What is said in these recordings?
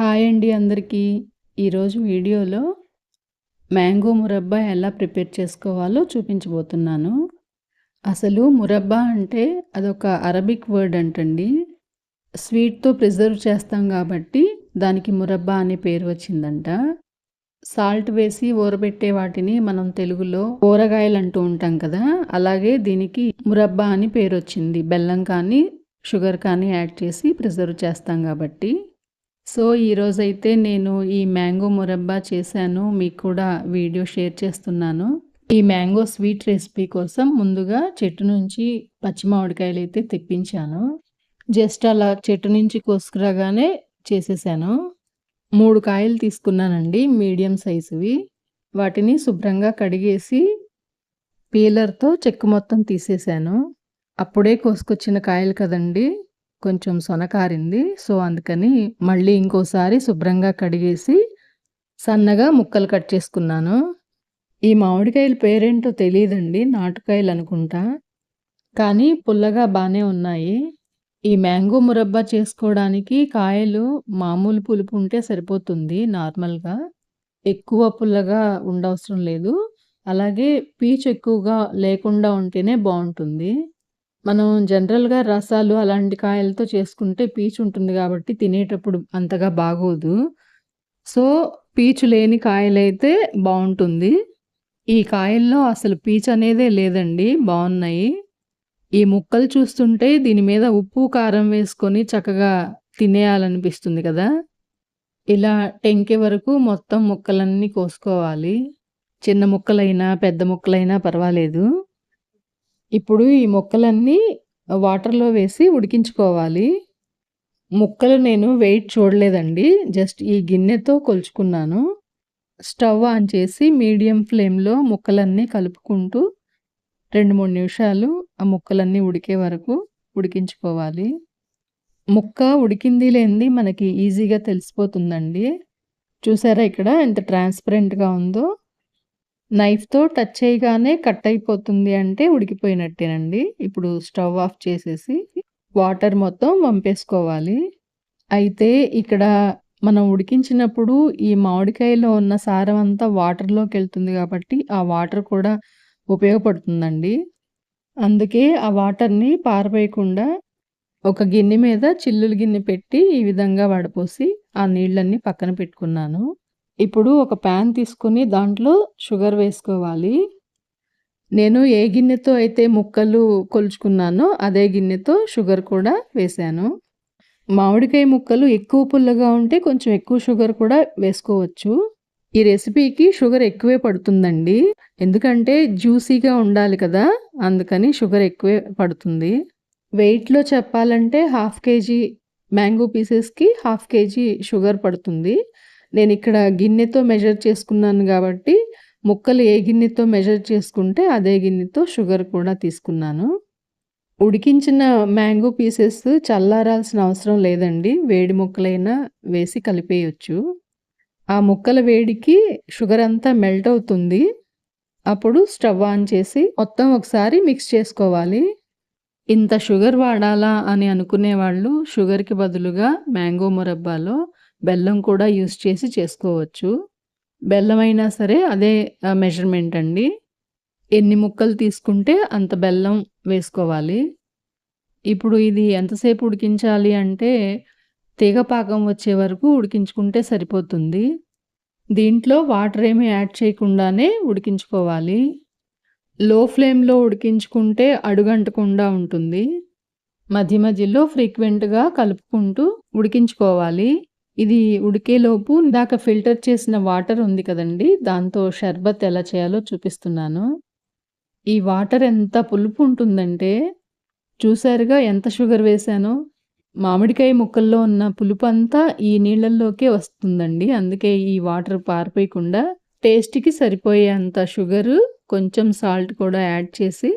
Hi అండి అందరికీ. ఈరోజు వీడియోలో మ్యాంగో మురబ్బా ఎలా ప్రిపేర్ చేసుకోవాలో చూపించబోతున్నాను. అసలు మురబ్బా అంటే అదొక అరబిక్ వర్డ్ అంటండి. స్వీట్తో ప్రిజర్వ్ చేస్తాం కాబట్టి దానికి మురబ్బా అనే పేరు వచ్చిందంట. సాల్ట్ వేసి ఊరబెట్టే వాటిని మనం తెలుగులో ఊరగాయలు అంటూ ఉంటాం కదా అలాగే దీనికి మురబ్బా అని పేరు వచ్చింది. బెల్లం కానీ షుగర్ కానీ యాడ్ చేసి ప్రిజర్వ్ చేస్తాం కాబట్టి. సో ఈరోజైతే నేను ఈ మ్యాంగో మురబ్బా చేశాను. మీకు కూడా వీడియో షేర్ చేస్తున్నాను. ఈ మ్యాంగో స్వీట్ రెసిపీ కోసం ముందుగా చెట్టు నుంచి పచ్చి మామిడికాయలు అయితే తెప్పించాను. జస్ట్ అలా చెట్టు నుంచి కోసుకురాగానే చేసేసాను. మూడు కాయలు తీసుకున్నానండి మీడియం సైజువి. వాటిని శుభ్రంగా కడిగేసి పీలర్తో చెక్కు మొత్తం తీసేసాను. అప్పుడే కోసుకొచ్చిన కాయలు కదండి కొంచెం సొనకారింది. సో అందుకని మళ్ళీ ఇంకోసారి శుభ్రంగా కడిగేసి సన్నగా ముక్కలు కట్ చేసుకున్నాను. ఈ మామిడికాయల పేరేంటో తెలియదండి నాటుకాయలు అనుకుంటా. కానీ పుల్లగా బాగానే ఉన్నాయి. ఈ మ్యాంగో మురబ్బా చేసుకోవడానికి కాయలు మామూలు పులుపు ఉంటే సరిపోతుంది నార్మల్గా. ఎక్కువ పుల్లగా ఉండవసరం లేదు. అలాగే పీచు ఎక్కువగా లేకుండా ఉంటేనే బాగుంటుంది. మనం జనరల్‌గా రసాలు అలాంటి కాయలతో చేసుకుంటే పీచు ఉంటుంది కాబట్టి తినేటప్పుడు అంతగా బాగోదు. సో, పీచు లేని కాయలైతే బాగుంటుంది ఈ కాయల్లో అసలు పీచు అనేదే లేదండి. బాగున్నాయి ఈ ముక్కలు చూస్తుంటే దీని మీద ఉప్పు, కారం వేసుకొని చక్కగా తినేయాలనిపిస్తుంది కదా! ఇలా టెంకే వరకు మొత్తం ముక్కలన్నీ కోసుకోవాలి. చిన్న ముక్కలైనా, పెద్ద ముక్కలైనా పర్వాలేదు. ఇప్పుడు ఈ ముక్కలన్నీ వాటర్‌లో వేసి ఉడికించుకోవాలి. ముక్కలు నేను వెయిట్ చూడలేదండి. జస్ట్ ఈ గిన్నెతో కొలుచుకున్నాను. స్టవ్ ఆన్ చేసి మీడియం ఫ్లేమ్‌లో ముక్కలన్నీ కలుపుకుంటూ రెండు మూడు నిమిషాలు ఆ ముక్కలన్నీ ఉడికే వరకు ఉడికించుకోవాలి. ముక్క ఉడికింది లేనిది మనకి ఈజీగా తెలిసిపోతుందండి. చూసారా ఇక్కడ ఎంత ట్రాన్స్‌పరెంట్‌గా ఉందో? నైఫ్‌తో టచ్ చేయగానే కట్ అయిపోతుంది అంటే ఉడికిపోయినట్టేనండి. ఇప్పుడు స్టవ్ ఆఫ్ చేసేసి వాటర్ మొత్తం వంపేసుకోవాలి. అయితే ఇక్కడ మనం ఉడికించినప్పుడు ఈ మామిడికాయలో ఉన్న సారం అంతా వాటర్లోకి వెళ్తుంది కాబట్టి ఆ వాటర్ కూడా ఉపయోగపడుతుందండి. అందుకే ఆ వాటర్‌ని పారబోయకుండా ఒక గిన్నె మీద చిల్లులు గిన్నె పెట్టి ఈ విధంగా వడపోసి ఆ నీళ్ళన్నీ పక్కన పెట్టుకున్నాను. ఇప్పుడు ఒక ప్యాన్ తీసుకొని దాంట్లో షుగర్ వేసుకోవాలి. నేను ఏ గిన్నెతో అయితే ముక్కలు కొలుచుకున్నానో అదే గిన్నెతో షుగర్ కూడా వేశాను. మామిడికాయ ముక్కలు ఎక్కువ పుల్లగా ఉంటే కొంచెం ఎక్కువ షుగర్ కూడా వేసుకోవచ్చు. ఈ రెసిపీకి షుగర్ ఎక్కువే పడుతుందండి. ఎందుకంటే జ్యూసీగా ఉండాలి కదా! అందుకని షుగర్ ఎక్కువే పడుతుంది. వెయిట్‌లో చెప్పాలంటే హాఫ్ కేజీ మ్యాంగో పీసెస్‌కి హాఫ్ కేజీ షుగర్ పడుతుంది. నేను ఇక్కడ గిన్నెతో మెజర్ చేసుకున్నాను కాబట్టి ముక్కలు ఏ గిన్నెతో మెజర్ చేసుకుంటే అదే గిన్నెతో షుగర్ కూడా తీసుకున్నాను. ఉడికించిన మ్యాంగో పీసెస్ చల్లారాల్సిన అవసరం లేదండి. వేడి ముక్కలైనా వేసి కలిపేయొచ్చు. ఆ ముక్కల వేడికి షుగర్ అంతా మెల్ట్ అవుతుంది. అప్పుడు స్టవ్ ఆన్ చేసి మొత్తం ఒకసారి మిక్స్ చేసుకోవాలి. ఇంత షుగర్ వాడాలా అని అనుకునే వాళ్ళు షుగర్‌కి బదులుగా మ్యాంగో మురబ్బాలో బెల్లం కూడా యూజ్ చేసి చేసుకోవచ్చు. బెల్లం అయినా సరే అదే మెజర్‌మెంట్ అండి. ఎన్ని ముక్కలు తీసుకుంటే అంత బెల్లం వేసుకోవాలి. ఇప్పుడు ఇది ఎంతసేపు ఉడికించాలి అంటే తీగ పాకం వచ్చే వరకు ఉడికించుకుంటే సరిపోతుంది. దీంట్లో వాటర్ ఏమి యాడ్ చేయకుండానే ఉడికించుకోవాలి. లో ఫ్లేమ్‌లో ఉడికించుకుంటే అడుగంటకుండా ఉంటుంది. మధ్య మధ్యలో ఫ్రీక్వెంట్‌గా కలుపుకుంటూ ఉడికించుకోవాలి. ఇది ఉడికేలోపు ఇందాక ఫిల్టర్ చేసిన వాటర్ ఉంది కదండీ! దాంతో షర్బత్ ఎలా చేయాలో చూపిస్తున్నాను. ఈ వాటర్ ఎంత పులుపు ఉంటుందంటే చూసారుగా ఎంత షుగర్ వేశానో? మామిడికాయ ముక్కల్లో ఉన్న పులుపు అంతా ఈ నీళ్ళల్లోకే వస్తుందండి. అందుకే ఈ వాటర్ పారిపోయకుండా టేస్ట్‌కి సరిపోయేంత షుగరు, కొంచెం సాల్ట్ కూడా యాడ్ చేసి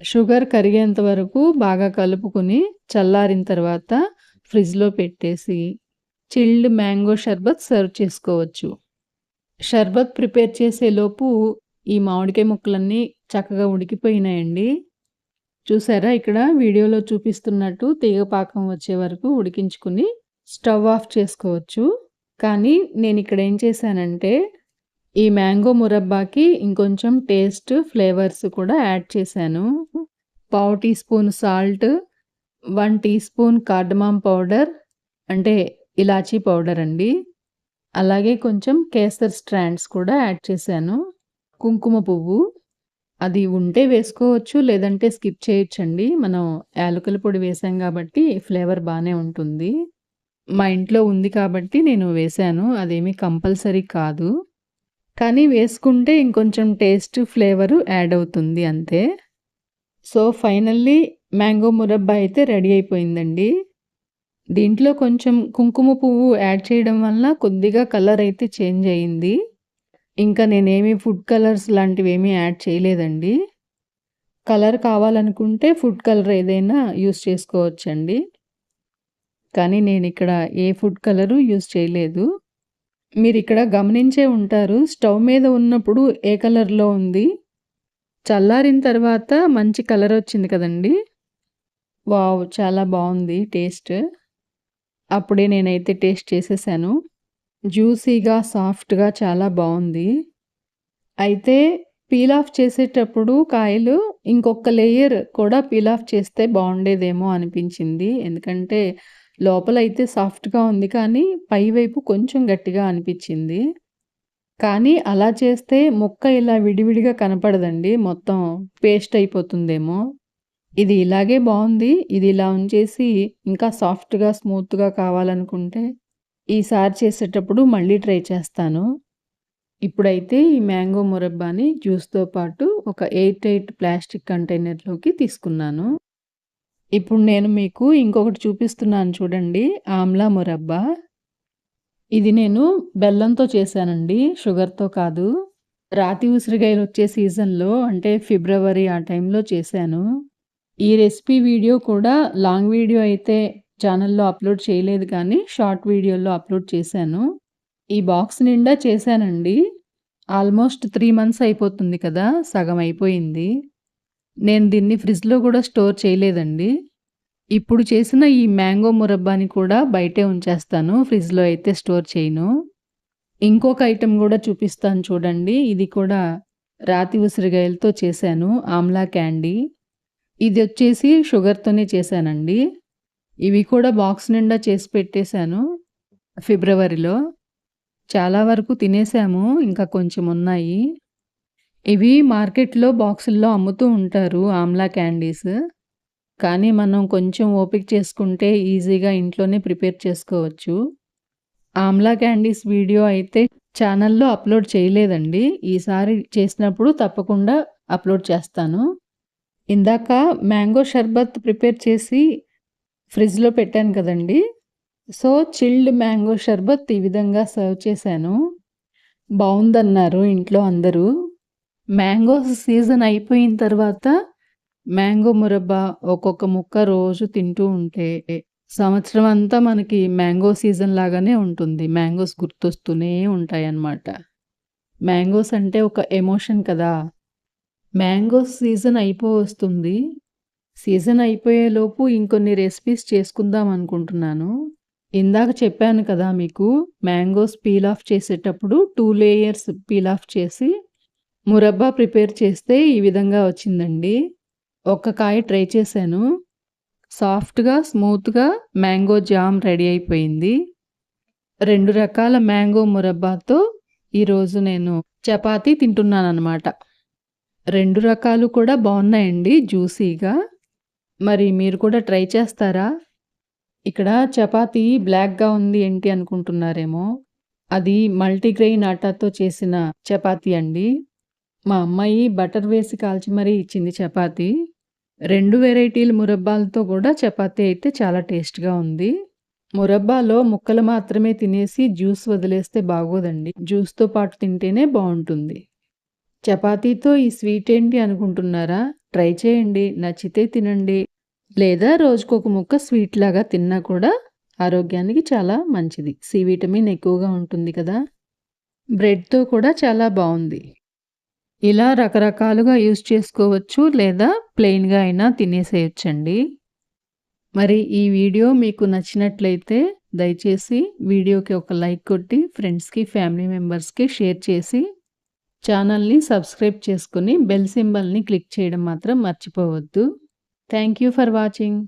షుగర్ కరిగేంత వరకు బాగా కలుపుకొని చల్లారిన తర్వాత ఫ్రిడ్జ్‌లో పెట్టేసి చిల్డ్ మ్యాంగో షర్బత్ సర్వ్ చేసుకోవచ్చు. షర్బత్ ప్రిపేర్ చేసేలోపు ఈ మామిడికాయ ముక్కలన్నీ చక్కగా ఉడికిపోయినాయండి. చూసారా ఇక్కడ వీడియోలో చూపిస్తున్నట్టు తీగ పాకం వచ్చే వరకు ఉడికించుకుని స్టవ్ ఆఫ్ చేసుకోవచ్చు. కానీ నేను ఇక్కడ ఏం చేశానంటే ఈ మ్యాంగో మురబ్బాకి ఇంకొంచెం టేస్ట్ ఫ్లేవర్స్ కూడా యాడ్ చేశాను పావు teaspoon salt one teaspoon cardamom powder అంటే ఇలాచీ పౌడర్ అండి. అలాగే కొంచెం కేసర్ స్ట్రాండ్స్ కూడా యాడ్ చేశాను. కుంకుమ పువ్వు. అది ఉంటే వేసుకోవచ్చు లేదంటే స్కిప్ చేయొచ్చండి. మనం యాలకుల పొడి వేసాం కాబట్టి ఫ్లేవర్ బాగానే ఉంటుంది. మా ఇంట్లో ఉంది కాబట్టి నేను వేశాను అదేమీ కంపల్సరీ కాదు. కానీ వేసుకుంటే ఇంకొంచెం టేస్ట్ ఫ్లేవరు యాడ్ అవుతుంది అంతే. సో ఫైనల్లీ మ్యాంగో మురబ్బా అయితే రెడీ అయిపోయిందండి. దీంట్లో కొంచెం కుంకుమ పువ్వు యాడ్ చేయడం వల్ల కొద్దిగా కలర్ అయితే చేంజ్ అయ్యింది ఇంకా నేనేమి ఫుడ్ కలర్స్ లాంటివి ఏమీ యాడ్ చేయలేదండి. కలర్ కావాలనుకుంటే ఫుడ్ కలర్ ఏదైనా యూస్ చేసుకోవచ్చండి. కానీ నేను ఇక్కడ ఏ ఫుడ్ కలరు యూస్ చేయలేదు. మీరు ఇక్కడ గమనించే ఉంటారు స్టవ్ మీద ఉన్నప్పుడు ఏ కలర్లో ఉంది? చల్లారిన తర్వాత మంచి కలర్ వచ్చింది కదండి. వావ్ చాలా బాగుంది టేస్ట్. అప్పుడే నేనైతే టేస్ట్ చేసేసాను. జ్యూసీగా సాఫ్ట్గా చాలా బాగుంది అయితే పీల్ ఆఫ్ చేసేటప్పుడు కాయలు ఇంకొక లేయర్ కూడా పీల్ ఆఫ్ చేస్తే బాగుండేదేమో అనిపించింది. ఎందుకంటే లోపల అయితే సాఫ్ట్గా ఉంది కానీ పైవైపు కొంచెం గట్టిగా అనిపించింది. కానీ అలా చేస్తే ముక్క ఇలా విడివిడిగా కనపడదండి. మొత్తం పేస్ట్ అయిపోతుందేమో. ఇది ఇలాగే బాగుంది ఇది ఇలా ఉంచేసి ఇంకా సాఫ్ట్‌గా, స్మూత్‌గా కావాలనుకుంటే ఈసారి చేసేటప్పుడు మళ్ళీ ట్రై చేస్తాను. ఇప్పుడైతే ఈ మ్యాంగో మురబ్బాని జ్యూస్‌తో పాటు ఒక ఎయిట్ ఎయిట్ ప్లాస్టిక్ కంటైనర్‌లోకి తీసుకున్నాను. ఇప్పుడు నేను మీకు ఇంకొకటి చూపిస్తున్నాను చూడండి. ఆమ్లా మురబ్బా. ఇది నేను బెల్లంతో చేశానండి. షుగర్‌తో కాదు. రాతి ఉసిరికాయలు వచ్చే సీజన్‌లో అంటే ఫిబ్రవరి ఆ టైంలో చేశాను. ఈ రెసిపీ వీడియో కూడా లాంగ్ వీడియో అయితే ఛానల్లో అప్లోడ్ చేయలేదు కానీ షార్ట్ వీడియోలో అప్లోడ్ చేశాను. ఈ బాక్స్ నిండా చేశానండి. ఆల్మోస్ట్ త్రీ మంత్స్ అయిపోతుంది కదా సగం అయిపోయింది. నేను దీన్ని ఫ్రిడ్జ్లో కూడా స్టోర్ చేయలేదండి. ఇప్పుడు చేసిన ఈ మ్యాంగో మురబ్బాని కూడా బయటే ఉంచేస్తాను ఫ్రిడ్జ్లో అయితే స్టోర్ చేయను. ఇంకొక ఐటెం కూడా చూపిస్తాను చూడండి. ఇది కూడా రాతి ఉసిరిగాయలతో చేశాను ఆమ్లా క్యాండీ. ఇది వచ్చేసి షుగర్తోనే చేశానండి. ఇవి కూడా బాక్స్ నిండా చేసి పెట్టేశాను ఫిబ్రవరిలో. చాలా వరకు తినేసాము ఇంకా కొంచెం ఉన్నాయి. ఇవి మార్కెట్లో బాక్సుల్లో అమ్ముతూ ఉంటారు ఆమ్లా క్యాండీస్. కానీ మనం కొంచెం ఓపిక చేసుకుంటే ఈజీగా ఇంట్లోనే ప్రిపేర్ చేసుకోవచ్చు. ఆమ్లా క్యాండీస్ వీడియో అయితే ఛానల్లో అప్లోడ్ చేయలేదండి. ఈసారి చేసినప్పుడు తప్పకుండా అప్లోడ్ చేస్తాను. ఇందాక మ్యాంగో షర్బత్ ప్రిపేర్ చేసి ఫ్రిడ్జ్లో పెట్టాను కదండి. సో చిల్డ్ మ్యాంగో షర్బత్ ఈ విధంగా సర్వ్ చేశాను. బాగుందన్నారు ఇంట్లో అందరూ. మ్యాంగో సీజన్ అయిపోయిన తర్వాత మ్యాంగో మురబ్బా ఒక్కొక్క ముక్క రోజు తింటూ ఉంటే సంవత్సరం అంతా మనకి మ్యాంగో సీజన్ లాగానే ఉంటుంది. మ్యాంగోస్ గుర్తొస్తూనే ఉంటాయి అన్నమాట మ్యాంగోస్ అంటే ఒక ఎమోషన్ కదా. మ్యాంగోస్ సీజన్ అయిపో వస్తుంది సీజన్ అయిపోయేలోపు ఇంకొన్ని రెసిపీస్ చేసుకుందాం అనుకుంటున్నాను. ఇందాక చెప్పాను కదా మీకు మ్యాంగోస్ పీల్ ఆఫ్ చేసేటప్పుడు టూ లేయర్స్ పీల్ ఆఫ్ చేసి మురబ్బా ప్రిపేర్ చేస్తే ఈ విధంగా వచ్చిందండి. ఒక్క కాయ ట్రై చేశాను. సాఫ్ట్గా స్మూత్గా మ్యాంగో జామ్ రెడీ అయిపోయింది. రెండు రకాల మ్యాంగో మురబ్బాతో ఈరోజు నేను చపాతీ తింటున్నాను అనమాట రెండు రకాలు కూడా బాగున్నాయండి జ్యూసీగా. మరి మీరు కూడా ట్రై చేస్తారా? ఇక్కడ చపాతీ బ్లాక్గా ఉంది ఏంటి అనుకుంటున్నారేమో. అది మల్టీగ్రెయిన్ ఆటాతో చేసిన చపాతీ అండి. మా అమ్మాయి బటర్ వేసి కాల్చి మరీ ఇచ్చింది చపాతీ. రెండు వెరైటీల మురబ్బాలతో కూడా చపాతీ అయితే చాలా టేస్ట్గా ఉంది. మురబ్బాలో ముక్కలు మాత్రమే తినేసి జ్యూస్ వదిలేస్తే బాగోదండి. జ్యూస్తో పాటు తింటేనే బాగుంటుంది. చపాతీతో ఈ స్వీట్ ఏంటి అనుకుంటున్నారా? ట్రై చేయండి నచ్చితే తినండి. లేదా రోజుకొక ముక్క స్వీట్ లాగా తిన్నా కూడా ఆరోగ్యానికి చాలా మంచిది. సి విటమిన్ ఎక్కువగా ఉంటుంది కదా? బ్రెడ్తో కూడా చాలా బాగుంది. ఇలా రకరకాలుగా యూస్ చేసుకోవచ్చు లేదా ప్లెయిన్గా అయినా తినేసేయచ్చండి. మరి ఈ వీడియో మీకు నచ్చినట్లయితే దయచేసి వీడియోకి ఒక లైక్ కొట్టి ఫ్రెండ్స్‌కి, ఫ్యామిలీ మెంబర్స్‌కి షేర్ చేసి ఛానల్‌ని సబ్స్క్రైబ్ చేసుకొని బెల్ సింబల్‌ని క్లిక్ చేయడం మాత్రం మర్చిపోవద్దు. Thank you for watching.